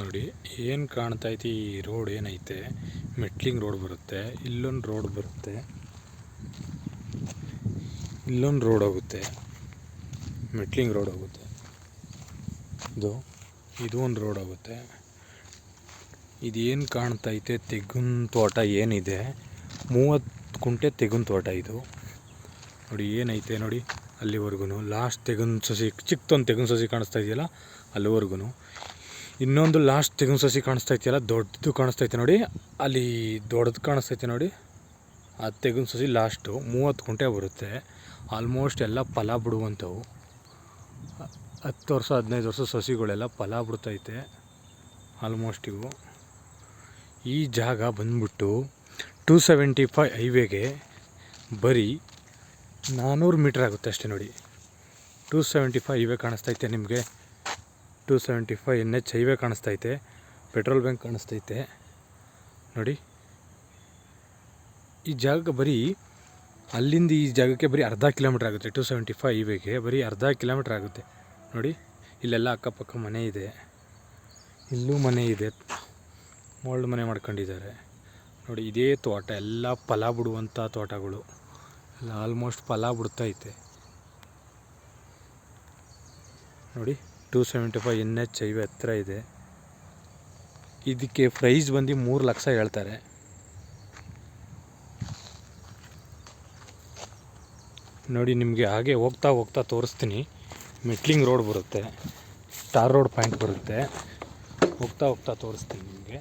ನೋಡಿ, ಏನು ಕಾಣ್ತೈತಿ ಈ ರೋಡ್ ಏನೈತೆ? ಮೆಟ್ಲಿಂಗ್ ರೋಡ್ ಬರುತ್ತೆ, ಇಲ್ಲೊಂದು ರೋಡ್ ಬರುತ್ತೆ. ಇಲ್ಲೊಂದು ರೋಡ್ ಹೋಗುತ್ತೆ, ಮೆಟ್ಲಿಂಗ್ ರೋಡ್ ಹೋಗುತ್ತೆ. ಇದು ಇದು ಒಂದು ರೋಡ್ ಹೋಗುತ್ತೆ. ಇದೇನು ಕಾಣ್ತೈತೆ ತೆಂಗಿನ ತೋಟ ಏನಿದೆ? ಮೂವತ್ತು ಕುಂಟೆ ತೆಂಗಿನ ತೋಟ ಇದು. ನೋಡಿ, ಏನೈತೆ ನೋಡಿ ಅಲ್ಲಿವರೆಗೂ ಲಾಸ್ಟ್ ತೆಂಗಿನ ಸಸಿ ಚಿಕ್ಕದೊಂದು ತೆಂಗಿನ ಸಸಿ ಕಾಣಿಸ್ತಾ ಇದೆಯಲ್ಲ ಅಲ್ಲಿವರೆಗೂ ಇನ್ನೊಂದು ಲಾಸ್ಟ್ ತೆಂಗಿನ ಸಸಿ ಕಾಣಿಸ್ತಾ ಇದೆಯಲ್ಲ, ದೊಡ್ಡದು ಕಾಣಿಸ್ತೈತೆ ನೋಡಿ. ಅಲ್ಲಿ ದೊಡ್ಡದು ಕಾಣಿಸ್ತೈತೆ ನೋಡಿ. ಆ ತೆಗಿನ ಸಸಿ ಲಾಸ್ಟು ಮೂವತ್ತು ಕುಂಟೆ ಬರುತ್ತೆ. ಆಲ್ಮೋಸ್ಟ್ ಎಲ್ಲ ಫಲ ಬಿಡುವಂಥವು. ಹತ್ತು ವರ್ಷ, ಹದಿನೈದು ವರ್ಷ ಸಸಿಗಳೆಲ್ಲ ಫಲ ಬಿಡ್ತೈತೆ ಆಲ್ಮೋಸ್ಟ್ ಇವು. ಈ ಜಾಗ ಬಂದ್ಬಿಟ್ಟು ಟೂ ಸೆವೆಂಟಿ ಫೈ ಹೈವೇಗೆ ಬರೀ ನಾನ್ನೂರು ಮೀಟ್ರ್ ಆಗುತ್ತೆ ಅಷ್ಟೇ ನೋಡಿ. ಟೂ ಸೆವೆಂಟಿ ಫೈವ್ ಹೈವೇ ಕಾಣಿಸ್ತೈತೆ ನಿಮಗೆ. Two seventy five N H highway ಕಾಣಿಸ್ತೈತೆ, petrol bank ಕಾಣಿಸ್ತೈತೆ. ನೋಡಿ, ಈ ಜಾಗಕ್ಕೆ ಬರೀ ಅಲ್ಲಿಂದ ಈ ಜಾಗಕ್ಕೆ ಬರೀ ಅರ್ಧ ಕಿಲೋಮೀಟ್ರ್ ಆಗುತ್ತೆ, ಟು ಸೆವೆಂಟಿ ಫೈ ಹೈವೇಗೆ ಬರೀ ಅರ್ಧ ಕಿಲೋಮೀಟ್ರ್ ಆಗುತ್ತೆ. ನೋಡಿ, ಇಲ್ಲೆಲ್ಲ ಅಕ್ಕಪಕ್ಕ ಮನೆ ಇದೆ. ಇಲ್ಲೂ ಮನೆ ಇದೆ. ಮೋಲ್ಡ್ ಮನೆ ಮಾಡ್ಕೊಂಡಿದ್ದಾರೆ. ನೋಡಿ, ಇದೇ ತೋಟ, ಎಲ್ಲ ಫಲ ಬಿಡುವಂಥ ತೋಟಗಳು. ಎಲ್ಲ ಆಲ್ಮೋಸ್ಟ್ ಫಲ ಬಿಡ್ತೈತೆ. ನೋಡಿ two seventy five N H highway ಹತ್ರ ಇದೆ. ಇದಕ್ಕೆ ಪ್ರೈಸ್ ಬಂದು ಮೂರು ಲಕ್ಷ ಹೇಳ್ತಾರೆ. ನೋಡಿ, ನಿಮಗೆ ಹಾಗೆ ಹೋಗ್ತಾ ಹೋಗ್ತಾ ತೋರಿಸ್ತೀನಿ. ಮೆಟ್ಲಿಂಗ್ ರೋಡ್ ಬರುತ್ತೆ. ಸ್ಟಾರ್ ರೋಡ್ ಪಾಯಿಂಟ್ ಬರುತ್ತೆ. ಹೋಗ್ತಾ ಹೋಗ್ತಾ ತೋರಿಸ್ತೀನಿ ನಿಮಗೆ.